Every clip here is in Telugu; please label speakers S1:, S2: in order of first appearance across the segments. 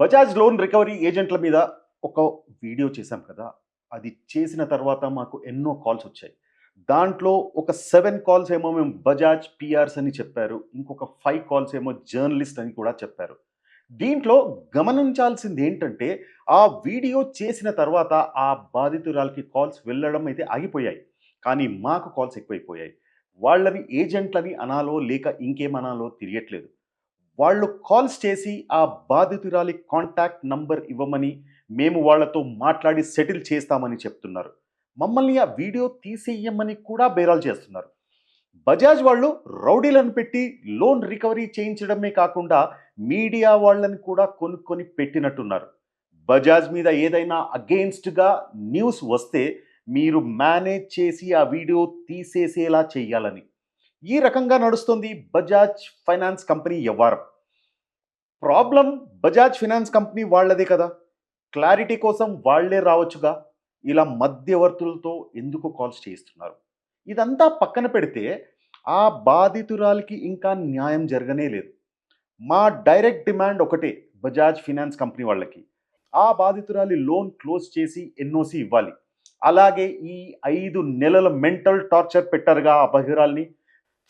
S1: బజాజ్ లోన్ రికవరీ ఏజెంట్ల మీద ఒక వీడియో చేశాం కదా. అది చేసిన తర్వాత మాకు ఎన్నో కాల్స్ వచ్చాయి. దాంట్లో ఒక సెవెన్ కాల్స్ ఏమో మేము బజాజ్ పిఆర్స్ అని చెప్పారు. ఇంకొక ఫైవ్ కాల్స్ ఏమో జర్నలిస్ట్ అని కూడా చెప్పారు. దీంట్లో గమనించాల్సింది ఏంటంటే ఆ వీడియో చేసిన తర్వాత ఆ బాధితురాలకి కాల్స్ వెళ్ళడం అయితే ఆగిపోయాయి. కానీ మాకు కాల్స్ ఎక్కువైపోయాయి. వాళ్ళని ఏజెంట్లని అనాలో లేక ఇంకేమనాలో తెలియట్లేదు. వాళ్ళు కాల్స్ చేసి ఆ బాధితురాలి కాంటాక్ట్ నంబర్ ఇవ్వమని మేము వాళ్ళతో మాట్లాడి సెటిల్ చేస్తామని చెప్తున్నారు. మమ్మల్ని ఆ వీడియో తీసేయమని కూడా బేరాలు చేస్తున్నారు. బజాజ్ వాళ్ళు రౌడీలను పెట్టి లోన్ రికవరీ చేయించడమే కాకుండా మీడియా వాళ్ళని కూడా కొనుక్కొని పెట్టినట్టున్నారు. బజాజ్ మీద ఏదైనా అగెయిన్స్ట్గా న్యూస్ వస్తే మీరు మేనేజ్ చేసి ఆ వీడియో తీసేసేలా చేయాలని. ఈ రకంగా నడుస్తుంది బజాజ్ ఫైనాన్స్ కంపెనీ వ్యవహారం. ప్రాబ్లం బజాజ్ ఫైనాన్స్ కంపెనీ వాళ్ళదే కదా? క్లారిటీ కోసం వాళ్ళే రావచ్చుగా? ఇలా మధ్యవర్తులతో ఎందుకు కాల్స్ చేయిస్తున్నారు? ఇదంతా పక్కన పెడితే ఆ బాధితురాలికి ఇంకా న్యాయం జరగనే లేదు. మా డైరెక్ట్ డిమాండ్ ఒకటే బజాజ్ ఫినాన్స్ కంపెనీ వాళ్ళకి. ఆ బాధితురాలి లోన్ క్లోజ్ చేసి ఎన్ఓసి ఇవ్వాలి. అలాగే ఈ ఐదు నెలల మెంటల్ టార్చర్ పెట్టారుగా ఆ బహిరాల్ని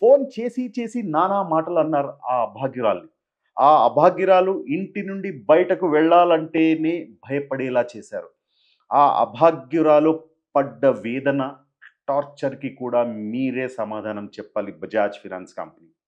S1: ఫోన్ చేసి చేసి నానా మాటలు అన్నారు ఆ అభాగ్యురాల్ని. ఆ అభాగ్యురాలు ఇంటి నుండి బయటకు వెళ్ళాలంటేనే భయపడేలా చేశారు. ఆ అభాగ్యురాలు పడ్డ వేదన టార్చర్కి కూడా మీరే సమాధానం చెప్పాలి బజాజ్ ఫినాన్స్ కంపెనీ.